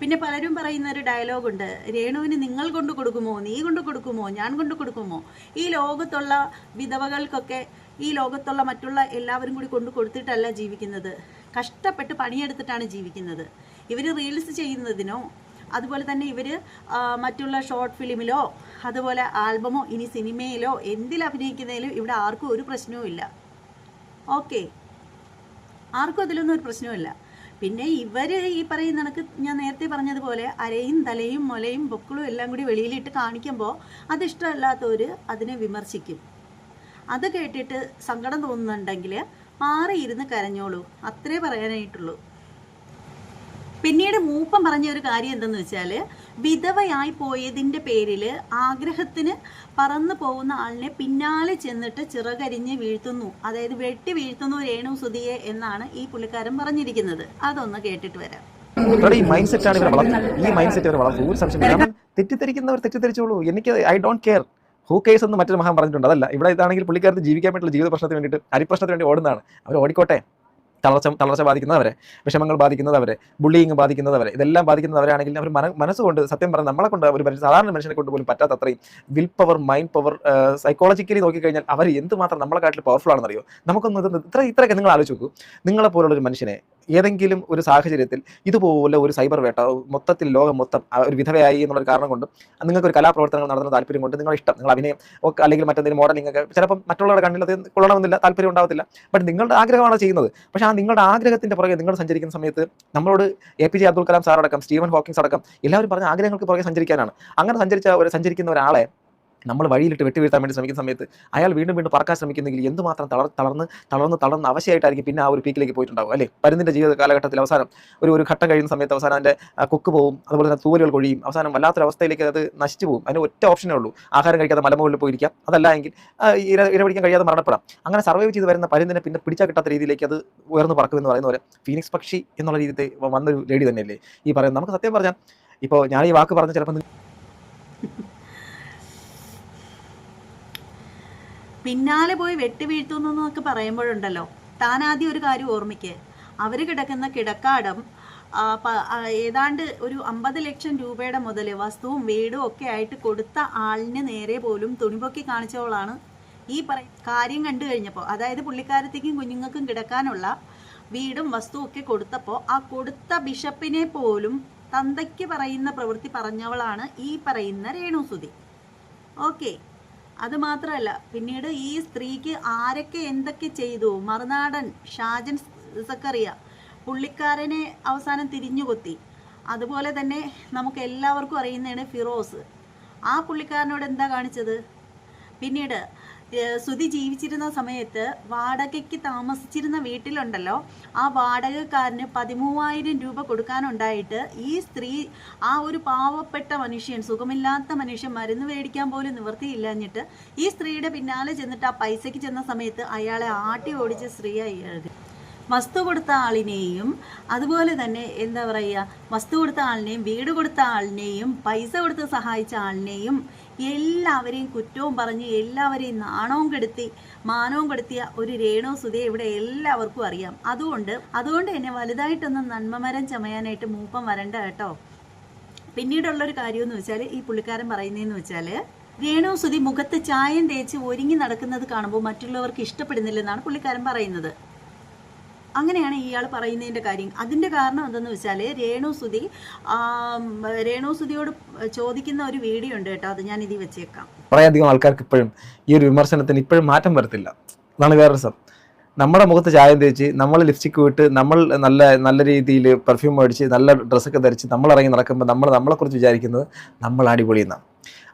പിന്നെ പലരും പറയുന്ന ഒരു ഡയലോഗ് ഉണ്ട്. രേണുവിന് നിങ്ങൾ കൊണ്ട് കൊടുക്കുമോ? നീ കൊണ്ട് കൊടുക്കുമോ? ഞാൻ കൊണ്ട് കൊടുക്കുമോ? ഈ ലോകത്തുള്ള വിധവകൾക്കൊക്കെ ഈ ലോകത്തുള്ള മറ്റുള്ള എല്ലാവരും കൂടി കൊണ്ട് കൊടുത്തിട്ടല്ല ജീവിക്കുന്നത്. കഷ്ടപ്പെട്ട് പണിയെടുത്തിട്ടാണ് ജീവിക്കുന്നത്. ഇവർ റീൽസ് ചെയ്യുന്നതിനോ അതുപോലെ തന്നെ ഇവർ മറ്റുള്ള ഷോർട്ട് ഫിലിമിലോ അതുപോലെ ആൽബമോ ഇനി സിനിമയിലോ എന്തിൽ അഭിനയിക്കുന്നതിലും ഇവിടെ ആർക്കും ഒരു പ്രശ്നവും ഇല്ല ഓക്കെ ആർക്കും അതിലൊന്നും ഒരു പ്രശ്നമില്ല പിന്നെ ഇവർ ഈ പറയുന്ന കണക്ക് ഞാൻ നേരത്തെ പറഞ്ഞതുപോലെ അരയും തലയും മുലയും പൊക്കിളും എല്ലാം കൂടി വെളിയിലിട്ട് കാണിക്കുമ്പോൾ അതിഷ്ടമല്ലാത്തവർ അതിനെ വിമർശിക്കും. അത് കേട്ടിട്ട് സങ്കടം തോന്നുന്നുണ്ടെങ്കിൽ മാറിയിരുന്ന് കരഞ്ഞോളൂ. അത്രേ പറയാനായിട്ടുള്ളൂ. പിന്നീട് മൂപ്പം പറഞ്ഞ ഒരു കാര്യം എന്തെന്ന് വെച്ചാൽ വിധവയായി പോയതിന്റെ പേരിൽ ആഗ്രഹത്തിന് പറന്നു പോകുന്ന ആളിനെ പിന്നാലെ ചെന്നിട്ട് ചിറകരിഞ്ഞ് വീഴ്ത്തുന്നു. അതായത് വെട്ടി വീഴ്ത്തുന്നു രേണു സുധിയെ എന്നാണ് ഈ പുള്ളിക്കാരൻ പറഞ്ഞിരിക്കുന്നത്. അതൊന്ന് കേട്ടിട്ട് വരാം. ഈ മൈൻഡ് ഈ മൈൻഡ് സെറ്റ് സംശയം തെറ്റിദ്ധരിക്കുന്നവർ തെറ്റിദ്ധരിച്ചോളൂ. എനിക്ക് I don't care who cares എന്ന് മറ്റൊരു മഹാൻ പറഞ്ഞിട്ടുണ്ട്. അതല്ല ഇവിടെ ഇതാണെങ്കിൽ പുള്ളിക്കാരത്ത് ജീവിക്കാൻ വേണ്ടിയുള്ള ജീവിത പ്രശ്നത്തിന് വേണ്ടിയിട്ട് അരിപ്രശ്നത്തിന് വേണ്ടി ഓടുന്നതാണ്. അവർ ഓടിക്കോട്ടെ. തളർച്ച തളർച്ച ബാധിക്കുന്നവരെ വിഷമങ്ങൾ ബാധിക്കുന്നവരെ ബുള്ളിങ് ബാധിക്കുന്നവരെ ഇതെല്ലാം ബാധിക്കുന്നവരാണെങ്കിൽ അവർ മന മനസ്സുകൊണ്ട് സത്യം പറഞ്ഞാൽ നമ്മളെ കൊണ്ട് ഒരു സാധാരണ മനുഷ്യനെ കൊണ്ട് പോലും പറ്റാത്ത അത്രയും will power mind power psychologically നോക്കിക്കഴിഞ്ഞാൽ അവർ എന്തുമാത്രം നമ്മളെ കാട്ടിൽ പവർഫുൾ ആണെന്നറിയോ? നമുക്കൊന്ന് ഇത് ഇത്ര ഇത്രയൊക്കെ നിങ്ങൾ ആലോചിച്ച് നോക്കൂ. നിങ്ങളെ പോലുള്ള ഒരു മനുഷ്യനെ ഏതെങ്കിലും ഒരു സാഹചര്യത്തിൽ ഇതുപോലെ ഒരു സൈബർ വേട്ട മൊത്തത്തിൽ ലോകം മൊത്തം ഒരു വിധവയായി എന്നുള്ളൊരു കാരണം കൊണ്ട് നിങ്ങൾക്ക് ഒരു കലാപ്രവർത്തനങ്ങൾ നടത്തുന്ന താല്പര്യം കൊണ്ട് നിങ്ങളുടെ ഇഷ്ടം. നിങ്ങൾ അഭിനയം ഒക്കെ അല്ലെങ്കിൽ മറ്റെന്തെങ്കിലും മോഡലിംഗ് ഒക്കെ ചിലപ്പം മറ്റുള്ളവരുടെ കണ്ണിൽ അത് കൊള്ളണമെന്നില്ല താല്പര്യം ഉണ്ടാവത്തില്ല. ബട്ട് നിങ്ങളുടെ ആഗ്രഹമാണ് ചെയ്യുന്നത്. പക്ഷേ ആ നിങ്ങളുടെ ആഗ്രഹത്തിന്റെ പുറകെ നിങ്ങൾ സഞ്ചരിക്കുന്ന സമയത്ത് നമ്മളോട് A P J Abdul Kalam sir അടക്കം സ്റ്റീവൻ ഹോക്കിംഗ്സ് അടക്കം എല്ലാവരും പറഞ്ഞ ആഗ്രഹങ്ങൾക്ക് പുറകെ സഞ്ചരിക്കാനാണ്. അങ്ങനെ സഞ്ചരിച്ച ഒരു സഞ്ചരിക്കുന്ന ഒരാളെ നമ്മൾ വഴിയിലിട്ട് വെട്ടിവീഴ്ത്താൻ വേണ്ടി ശ്രമിക്കുന്ന സമയത്ത് അയാൾ വീണ്ടും വീണ്ടും പറക്കാൻ ശ്രമിക്കുന്നെങ്കിൽ എന്തുമാത്രം തളർ തളർന്ന് തളർന്ന് തളർന്ന് അവശയായിട്ടായിരിക്കും പിന്നെ ആ ഒരു പീക്കിലേക്ക് പോയിട്ടുണ്ടാവും അല്ലേ? പരുന്നിന്റെ ജീവിത കാലഘട്ടത്തിൽ അവസാനം ഒരു ഒരു ഘട്ടം കഴിയുന്ന സമയത്ത് അവസാനം അതിന്റെ കുക്ക് പോവും അതുപോലെ തന്നെ തൂവലുകൾ കൊഴിയും അവസാനം വല്ലാത്തൊരു അവസ്ഥയിലേക്ക് അത് നശിച്ചു പോകും. അതിന് ഒറ്റ ഓപ്ഷനേ ഉള്ളൂ. ആഹാരം കഴിക്കാതെ മലമുകളിൽ പോയിരിക്കാം അതല്ല എങ്കിൽ ഇര ഇരപിടിക്കാൻ കഴിയാതെ മരണപ്പെടാം. അങ്ങനെ സർവൈവ് ചെയ്ത് വരുന്ന പരുന്നിനെ പിന്നെ പിടിച്ചാൽ കിട്ടാത്ത രീതിയിലേക്ക് അത് ഉയർന്നു പറക്കുമെന്ന് പറയുന്ന പോലെ ഫീനിക്സ് പക്ഷി എന്നുള്ള രീതിയിൽ വന്നൊരു ലേഡി തന്നെയല്ലേ ഈ പറയുന്നത്. നമുക്ക് സത്യം പറഞ്ഞാൽ ഇപ്പോൾ ഞാൻ ഈ വാക്ക് പറഞ്ഞ ചിലപ്പോൾ പിന്നാലെ പോയി വെട്ടി വീഴ്ത്തുന്നു എന്നൊക്കെ പറയുമ്പോഴുണ്ടല്ലോ. താൻ ആദ്യം ഒരു കാര്യം ഓർമ്മിക്ക്. അവർ കിടക്കുന്ന കിടക്കാടം ഏതാണ്ട് ഒരു അമ്പത് ലക്ഷം രൂപയുടെ മുതൽ വസ്തുവും വീടും ഒക്കെ ആയിട്ട് കൊടുത്ത ആളിന് നേരെ പോലും തുണിപൊക്കി കാണിച്ചവളാണ് ഈ പറ കാര്യം കണ്ടു കഴിഞ്ഞപ്പോൾ അതായത് പുള്ളിക്കാരത്തേക്കും കുഞ്ഞുങ്ങൾക്കും കിടക്കാനുള്ള വീടും വസ്തുവും ഒക്കെ കൊടുത്തപ്പോൾ ആ കൊടുത്ത ബിഷപ്പിനെ പോലും തന്തയ്ക്ക് പറയുന്ന പ്രവൃത്തി പറഞ്ഞവളാണ് ഈ പറയുന്ന രേണുസുതി. ഓക്കെ. അത് മാത്രമല്ല പിന്നീട് ഈ സ്ത്രീക്ക് ആരൊക്കെ എന്തൊക്കെ ചെയ്തു? മറുനാടൻ ഷാജൻ സക്കറിയ പുള്ളിക്കാരനെ അവസാനം തിരിഞ്ഞുകൊത്തി. അതുപോലെ തന്നെ നമുക്ക് എല്ലാവർക്കും അറിയുന്നതാണ് ഫിറോസ്. ആ പുള്ളിക്കാരനോട് എന്താ കാണിച്ചത്? പിന്നീട് സുധി ജീവിച്ചിരുന്ന സമയത്ത് വാടകയ്ക്ക് താമസിച്ചിരുന്ന വീട്ടിലുണ്ടല്ലോ. ആ വാടകക്കാരന് പതിമൂവായിരം രൂപ കൊടുക്കാനുണ്ടായിട്ട് ഈ സ്ത്രീ ആ ഒരു പാവപ്പെട്ട മനുഷ്യൻ സുഖമില്ലാത്ത മനുഷ്യൻ മരുന്ന് മേടിക്കാൻ പോലും നിവൃത്തിയില്ലാഞ്ഞിട്ട് ഈ സ്ത്രീയുടെ പിന്നാലെ ചെന്നിട്ട് ആ പൈസയ്ക്ക് ചെന്ന സമയത്ത് അയാളെ ആട്ടി ഓടിച്ച സ്ത്രീയായി എഴുതി. വസ്തു കൊടുത്ത ആളിനെയും അതുപോലെ തന്നെ എന്താ പറയുക വസ്തു കൊടുത്ത ആളിനെയും വീട് കൊടുത്ത ആളിനെയും പൈസ കൊടുത്ത് സഹായിച്ച ആളിനെയും എല്ലാവരെയും കുറ്റവും പറഞ്ഞ് എല്ലാവരെയും നാണവും കെടുത്തി മാനവും കെടുത്തിയ ഒരു രേണു സുധയെ ഇവിടെ എല്ലാവർക്കും അറിയാം. അതുകൊണ്ട് അതുകൊണ്ട് തന്നെ വലുതായിട്ടൊന്നും നന്മമരം ചമയാനായിട്ട് മൂപ്പം വരണ്ട കേട്ടോ. പിന്നീടുള്ളൊരു കാര്യമെന്ന് വെച്ചാൽ ഈ പുള്ളിക്കാരൻ പറയുന്നതെന്ന് വെച്ചാൽ രേണു സുധി മുഖത്ത് ചായം തേച്ച് ഒരുങ്ങി നടക്കുന്നത് കാണുമ്പോൾ മറ്റുള്ളവർക്ക് ഇഷ്ടപ്പെടുന്നില്ലെന്നാണ് പുള്ളിക്കാരൻ പറയുന്നത്. അങ്ങനെയാണ് ഇയാൾ പറയുന്നതിന്റെ കാര്യം. അതിന്റെ കാരണം എന്തെന്ന് വെച്ചാൽ രേണുസുതി രേണുസുതിയോട് ചോദിക്കുന്ന ഒരു വീഡിയോ ഉണ്ട് കേട്ടോ അത് ഞാൻ ഇതിൽ വെച്ചേക്കാം. കുറേയധികം ആൾക്കാർക്ക് ഇപ്പോഴും ഈ ഒരു വിമർശനത്തിന് ഇപ്പോഴും മാറ്റം വരത്തില്ല. അതാണ് വേറെ രസം നമ്മുടെ മുഖത്ത് ചായം തേച്ച് നമ്മൾ ലിപ്സ്റ്റിക് വിട്ട് നമ്മൾ നല്ല നല്ല രീതിയിൽ പെർഫ്യൂം അടിച്ച് നല്ല ഡ്രസ്സൊക്കെ ധരിച്ച് നമ്മൾ ഇറങ്ങി നടക്കുമ്പോൾ നമ്മൾ നമ്മളെക്കുറിച്ച് വിചാരിക്കുന്നത് നമ്മൾ അടിപൊളിയെന്നാണ്.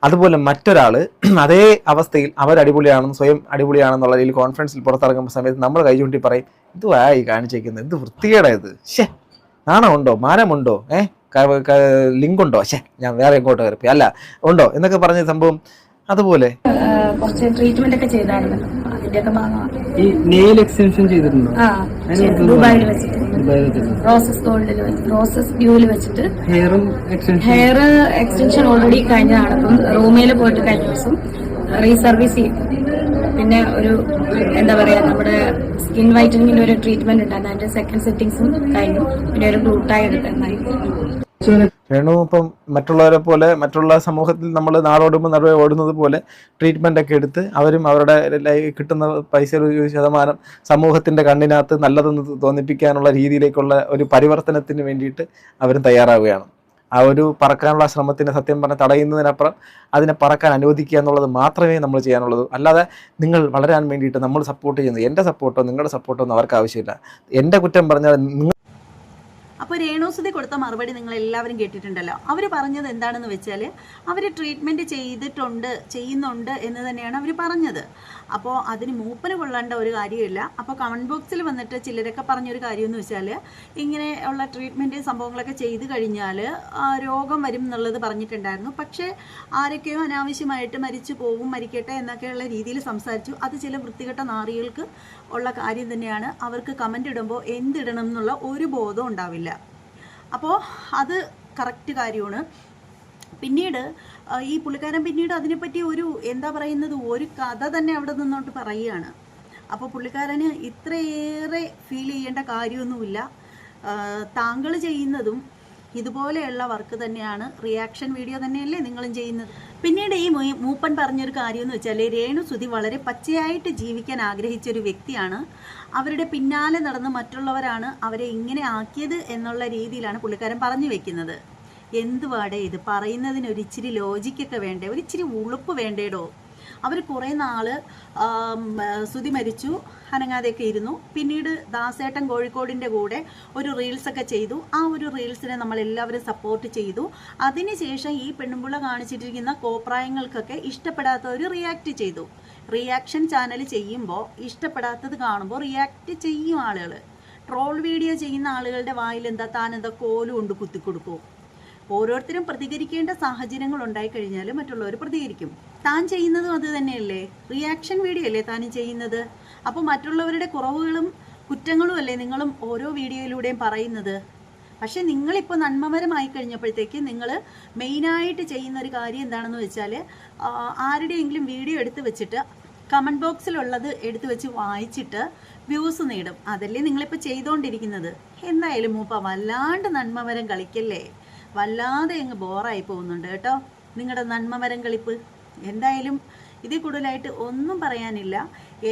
അതുപോലെ മറ്റൊരാൾ അതേ അവസ്ഥയിൽ അവർ അടിപൊളിയാണെന്ന് സ്വയം അടിപൊളിയാണെന്നുള്ള രീതിയിൽ കോൺഫിഡൻസിൽ പുറത്തിറങ്ങുമ്പോൾ സമയത്ത് നമ്മൾ കൈ ചൂണ്ടി പറയും ഇത് വായി കാണിച്ചേക്കുന്നത് ഇത് വൃത്തികേടാ ഇത്. ശേ നാണമുണ്ടോ? മാനമുണ്ടോ ഏ? ലിങ്ക് ഉണ്ടോ ശേ ഞാൻ വേറെ എങ്ങോട്ട് കയറി അല്ല ഉണ്ടോ? എന്നൊക്കെ പറഞ്ഞ സംഭവം അതുപോലെ. ആഹ് കുറച്ച് ട്രീറ്റ്മെന്റ് ഒക്കെ ചെയ്തായിരുന്നു. അതിന്റെയൊക്കെ ഭാഗമാണ്. ഈ നെയിൽ എക്സ്റ്റൻഷൻ ചെയ്തിട്ടുണ്ടോ. ദുബായിൽ വെച്ചിട്ട്. റോസസ് ഗോൾഡിൽ റോസസ് ഡ്യൂവിൽ വെച്ചിട്ട് ഹെയറും എക്സ്റ്റൻഷൻ ഹെയർ എക്സ്റ്റൻഷൻ ഓൾറെഡി കഴിഞ്ഞതാണ്. അപ്പം റൂമിൽ പോയിട്ട് കഴിഞ്ഞ ദിവസം റീസർവീസ് ചെയ്യും പിന്നെ ഒരു എന്താ പറയാ നമ്മുടെ സ്കിൻ വൈറ്റനിങ്ങിന്റെ ഒരു ട്രീറ്റ്മെന്റ് ഉണ്ടായിരുന്നു അതിന്റെ സെക്കൻഡ് സെറ്റിംഗ്സും കഴിഞ്ഞു. പിന്നെ ഒരു ബ്ലൂട്ടായി എടുക്കുന്നുണ്ടായിരുന്നു രേണു ഇപ്പം മറ്റുള്ളവരെ പോലെ മറ്റുള്ള സമൂഹത്തിൽ നമ്മൾ നാടോടുമ്പോൾ നടുവേ ഓടുന്നത് പോലെ ട്രീറ്റ്മെന്റ് ഒക്കെ എടുത്ത് അവരും അവരുടെ കിട്ടുന്ന പൈസയുടെ ഒരു ശതമാനം സമൂഹത്തിന്റെ കണ്ണിനകത്ത് നല്ലതെന്ന് തോന്നിപ്പിക്കാനുള്ള രീതിയിലേക്കുള്ള ഒരു പരിവർത്തനത്തിന് വേണ്ടിയിട്ട് അവരും തയ്യാറാവുകയാണ്. ആ ഒരു പറക്കാനുള്ള ശ്രമത്തിനെ സത്യം പറഞ്ഞാൽ തടയുന്നതിനപ്പുറം അതിനെ പറക്കാൻ അനുവദിക്കുക എന്നുള്ളത് മാത്രമേ നമ്മൾ ചെയ്യാനുള്ളൂ. അല്ലാതെ നിങ്ങൾ വളരാൻ വേണ്ടിയിട്ട് നമ്മൾ സപ്പോർട്ട് ചെയ്യുന്നത് എന്റെ സപ്പോർട്ടോ നിങ്ങളുടെ സപ്പോർട്ടോ ഒന്നും അവർക്ക് ആവശ്യമില്ല. എന്റെ കുറ്റം പറഞ്ഞാൽ നിങ്ങൾ അപ്പോൾ രേണുസുതി കൊടുത്ത മറുപടി നിങ്ങൾ എല്ലാവരും കേട്ടിട്ടുണ്ടല്ലോ. അവർ പറഞ്ഞത് എന്താണെന്ന് വെച്ചാൽ അവർ ട്രീറ്റ്മെന്റ് ചെയ്തിട്ടുണ്ട് ചെയ്യുന്നുണ്ട് എന്ന് തന്നെയാണ് അവർ പറഞ്ഞത്. അപ്പോൾ അതിന് മൂപ്പന് കൊള്ളേണ്ട ഒരു കാര്യമില്ല. അപ്പോൾ കമന്റ് ബോക്സിൽ വന്നിട്ട് ചിലരൊക്കെ പറഞ്ഞൊരു കാര്യമെന്ന് വെച്ചാൽ ഇങ്ങനെയുള്ള ട്രീറ്റ്മെന്റ് സംഭവങ്ങളൊക്കെ ചെയ്ത് കഴിഞ്ഞാൽ രോഗം വരും എന്നുള്ളത് പറഞ്ഞിട്ടുണ്ടായിരുന്നു. പക്ഷേ ആരൊക്കെയോ അനാവശ്യമായിട്ട് മരിച്ചു പോകും മരിക്കട്ടെ എന്നൊക്കെയുള്ള രീതിയിൽ സംസാരിച്ചു. അത് ചില വൃത്തികെട്ട നാറികൾക്ക് ഉള്ള കാര്യം തന്നെയാണ്. അവർക്ക് കമന്റ് ഇടുമ്പോൾ എന്തിടണം എന്നുള്ള ഒരു ബോധം ഉണ്ടാവില്ല. അപ്പോൾ അത് കറക്റ്റ് കാര്യമാണ്. പിന്നീട് ഈ പുള്ളിക്കാരൻ പിന്നീട് അതിനെപ്പറ്റി ഒരു എന്താ പറയുന്നത് ഒരു കഥ തന്നെ അവിടെ നിന്നോട്ട് പറയുകയാണ്. അപ്പോൾ പുള്ളിക്കാരന് ഇത്രയേറെ ഫീൽ ചെയ്യേണ്ട കാര്യമൊന്നുമില്ല. താങ്കൾ ചെയ്യുന്നതും ഇതുപോലെയുള്ള വർക്ക് തന്നെയാണ് റിയാക്ഷൻ വീഡിയോ തന്നെയല്ലേ നിങ്ങളും ചെയ്യുന്നത്. പിന്നീട് ഈ മൂപ്പൻ പറഞ്ഞൊരു കാര്യം എന്ന് വെച്ചാൽ രേണു സുധി വളരെ പച്ചയായിട്ട് ജീവിക്കാൻ ആഗ്രഹിച്ച ഒരു വ്യക്തിയാണ്. അവരുടെ പിന്നാലെ നടന്ന് മറ്റുള്ളവരാണ് അവരെ ഇങ്ങനെ ആക്കിയത് എന്നുള്ള രീതിയിലാണ് പുള്ളിക്കാരൻ പറഞ്ഞു വെക്കുന്നത്. എന്തുവാടേ ഇത് പറയുന്നതിന് ഒരു ലോജിക്കൊക്കെ വേണ്ടേ? ഒരു ഇച്ചിരി ഉളുപ്പ് വേണ്ടേടോ? അവർ കുറേ നാൾ ശ്രുതി മരിച്ചു അനങ്ങാതെയൊക്കെ ഇരുന്നു. പിന്നീട് ദാസേട്ടൻ കോഴിക്കോടിന്റെ കൂടെ ഒരു റീൽസൊക്കെ ചെയ്തു. ആ ഒരു റീൽസിനെ നമ്മൾ എല്ലാവരും സപ്പോർട്ട് ചെയ്തു. അതിനുശേഷം ഈ പെണ്ണുമ്പിള്ള കാണിച്ചിട്ടിരിക്കുന്ന കോപ്രായങ്ങൾക്കൊക്കെ ഇഷ്ടപ്പെടാത്തവർ റിയാക്ട് ചെയ്തു. റിയാക്ഷൻ ചാനൽ ചെയ്യുമ്പോൾ ഇഷ്ടപ്പെടാത്തത് കാണുമ്പോൾ റിയാക്ട് ചെയ്യും ആളുകൾ ട്രോൾ വീഡിയോ ചെയ്യുന്ന ആളുകളുടെ വായിൽ എന്താ താൻ എന്താ കോലും കൊണ്ട് കുത്തിക്കൊടുക്കും. ഓരോരുത്തരും പ്രതികരിക്കേണ്ട സാഹചര്യങ്ങൾ ഉണ്ടായി കഴിഞ്ഞാൽ മറ്റുള്ളവർ പ്രതികരിക്കും. താൻ ചെയ്യുന്നതും അത് തന്നെയല്ലേ? റിയാക്ഷൻ വീഡിയോ അല്ലേ താനും ചെയ്യുന്നത്? അപ്പോൾ മറ്റുള്ളവരുടെ കുറവുകളും കുറ്റങ്ങളും അല്ലേ നിങ്ങളും ഓരോ വീഡിയോയിലൂടെയും പറയുന്നത്? പക്ഷേ നിങ്ങളിപ്പോൾ നന്മമരമായി കഴിഞ്ഞപ്പോഴത്തേക്ക് നിങ്ങൾ മെയിനായിട്ട് ചെയ്യുന്ന ഒരു കാര്യം എന്താണെന്ന് വെച്ചാൽ ആരുടെയെങ്കിലും വീഡിയോ എടുത്ത് വെച്ചിട്ട് കമന്റ് ബോക്സിലുള്ളത് എടുത്തു വെച്ച് വായിച്ചിട്ട് വ്യൂസ് നേടും. അതല്ലേ നിങ്ങളിപ്പോൾ ചെയ്തുകൊണ്ടിരിക്കുന്നത് എന്തായാലും മൂപ്പ വല്ലാണ്ട് നന്മമരം കളിക്കല്ലേ? വല്ലാതെ അങ്ങ് ബോറായി പോകുന്നുണ്ട് കേട്ടോ നിങ്ങളുടെ നന്മമരം കളിപ്പ്. എന്തായാലും ഇതിൽ കൂടുതലായിട്ട് ഒന്നും പറയാനില്ല.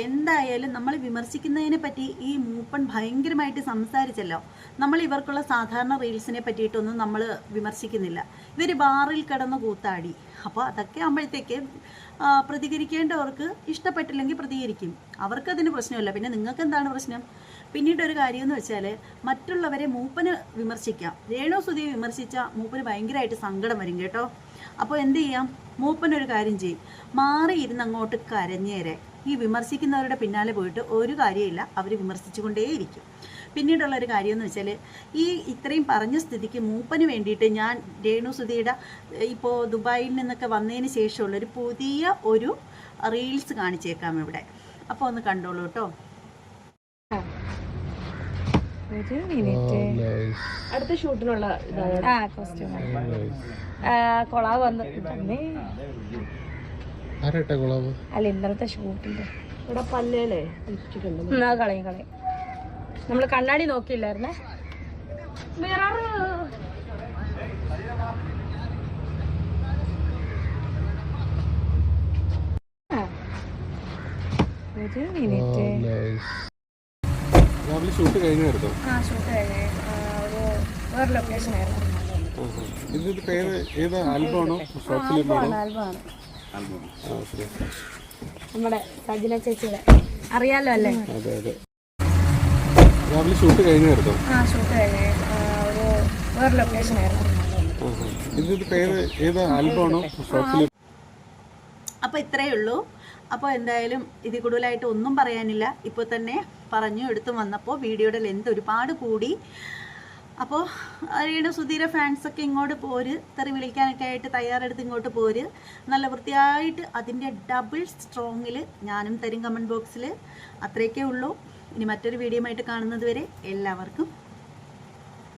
എന്തായാലും നമ്മൾ വിമർശിക്കുന്നതിനെ പറ്റി ഈ മൂപ്പൻ ഭയങ്കരമായിട്ട് സംസാരിച്ചല്ലോ. നമ്മൾ ഇവർക്കുള്ള സാധാരണ റീൽസിനെ പറ്റിയിട്ടൊന്നും നമ്മൾ വിമർശിക്കുന്നില്ല. ഇവർ ബാറിൽ കിടന്ന് കൂത്താടി. അപ്പോൾ അതൊക്കെ ആകുമ്പോഴത്തേക്ക് പ്രതികരിക്കേണ്ടവർക്ക് ഇഷ്ടപ്പെട്ടില്ലെങ്കിൽ പ്രതികരിക്കും. അവർക്കതിന് പ്രശ്നമില്ല. പിന്നെ നിങ്ങൾക്ക് എന്താണ് പ്രശ്നം? പിന്നീട് ഒരു കാര്യം എന്ന് വെച്ചാൽ മറ്റുള്ളവരെ മൂപ്പന് വിമർശിക്കാം. രേണു സുധിയെ വിമർശിച്ച മൂപ്പന് ഭയങ്കരമായിട്ട് സങ്കടം വരും കേട്ടോ. അപ്പോൾ എന്ത് ചെയ്യാം? മൂപ്പനൊരു കാര്യം ചെയ്യും മാറി ഇരുന്ന് അങ്ങോട്ട് കരഞ്ഞേരെ. ഈ വിമർശിക്കുന്നവരുടെ പിന്നാലെ പോയിട്ട് ഒരു കാര്യമില്ല. അവർ വിമർശിച്ചുകൊണ്ടേയിരിക്കും. പിന്നീടുള്ള ഒരു കാര്യം എന്ന് വെച്ചാൽ ഈ ഇത്രയും പറഞ്ഞ സ്ഥിതിക്ക് മൂപ്പന് വേണ്ടിയിട്ട് ഞാൻ രേണു സുധിയുടെ ഇപ്പോൾ ദുബായിൽ നിന്നൊക്കെ വന്നതിന് ശേഷമുള്ളൊരു പുതിയ ഒരു റീൽസ് കാണിച്ചേക്കാം ഇവിടെ. അപ്പോൾ ഒന്ന് കണ്ടോളൂ കേട്ടോ ഒരു മിനിറ്റ് അടുത്ത ഷൂട്ടിനുള്ള ആ കോസ്റ്റ്യൂം കൊളാവ് വന്ന് തന്നെ ആരട്ടെ കുളവ് അല്ല ഇന്നലത്തെ ഷൂട്ടിന്റെ ഇവിടെ പല്ലേലേ? കളയും കളയും. നമ്മൾ കണ്ണാടി നോക്കിയില്ലായിരുന്നേ? വേറെ ആ. ഒരു മിനിറ്റ് രാവിലെ ഷൂട്ട് കഴിഞ്ഞായിരുന്നു? ആ ഷൂട്ട് കഴിഞ്ഞേ. ഒരു വേറെ ലൊക്കേഷൻ ആയിരുന്നു. ഇതിന്റെ പേര് ഏതാ? ആൽബമാണോ? ആൽബമാണ് നമ്മുടെ സജിന ചേച്ചിയുടെ. അറിയാലോ അല്ലേ? അതെ അതെ. രാവിലെ ഷൂട്ട് കഴിഞ്ഞായിരുന്നു? ആ ഷൂട്ട് കഴിഞ്ഞേ. ഒരു വേറെ ലൊക്കേഷൻ ആയിരുന്നു. ഇതിന്റെ പേര് ഏതാ? ആൽബമാണോ? അപ്പോൾ ഇത്രയേ ഉള്ളൂ. അപ്പോൾ എന്തായാലും ഇതിൽ കൂടുതലായിട്ട് ഒന്നും പറയാനില്ല. ഇപ്പോൾ തന്നെ പറഞ്ഞു എടുത്തു വന്നപ്പോൾ വീഡിയോയുടെ ലെന്ത് ഒരുപാട് കൂടി. അപ്പോൾ അറിയണ സുധീര ഫാൻസൊക്കെ ഇങ്ങോട്ട് പോര് തെറി വിളിക്കാനൊക്കെ ആയിട്ട് തയ്യാറെടുത്ത് ഇങ്ങോട്ട് പോര്. നല്ല വൃത്തിയായിട്ട് അതിന്റെ ഡബിൾ സ്ട്രോങ്ങിൽ ഞാനും തരും കമന്റ് ബോക്സിൽ അത്രയൊക്കെ ഉള്ളൂ. ഇനി മറ്റൊരു വീഡിയോ ആയിട്ട് കാണുന്നത് വരെ എല്ലാവർക്കും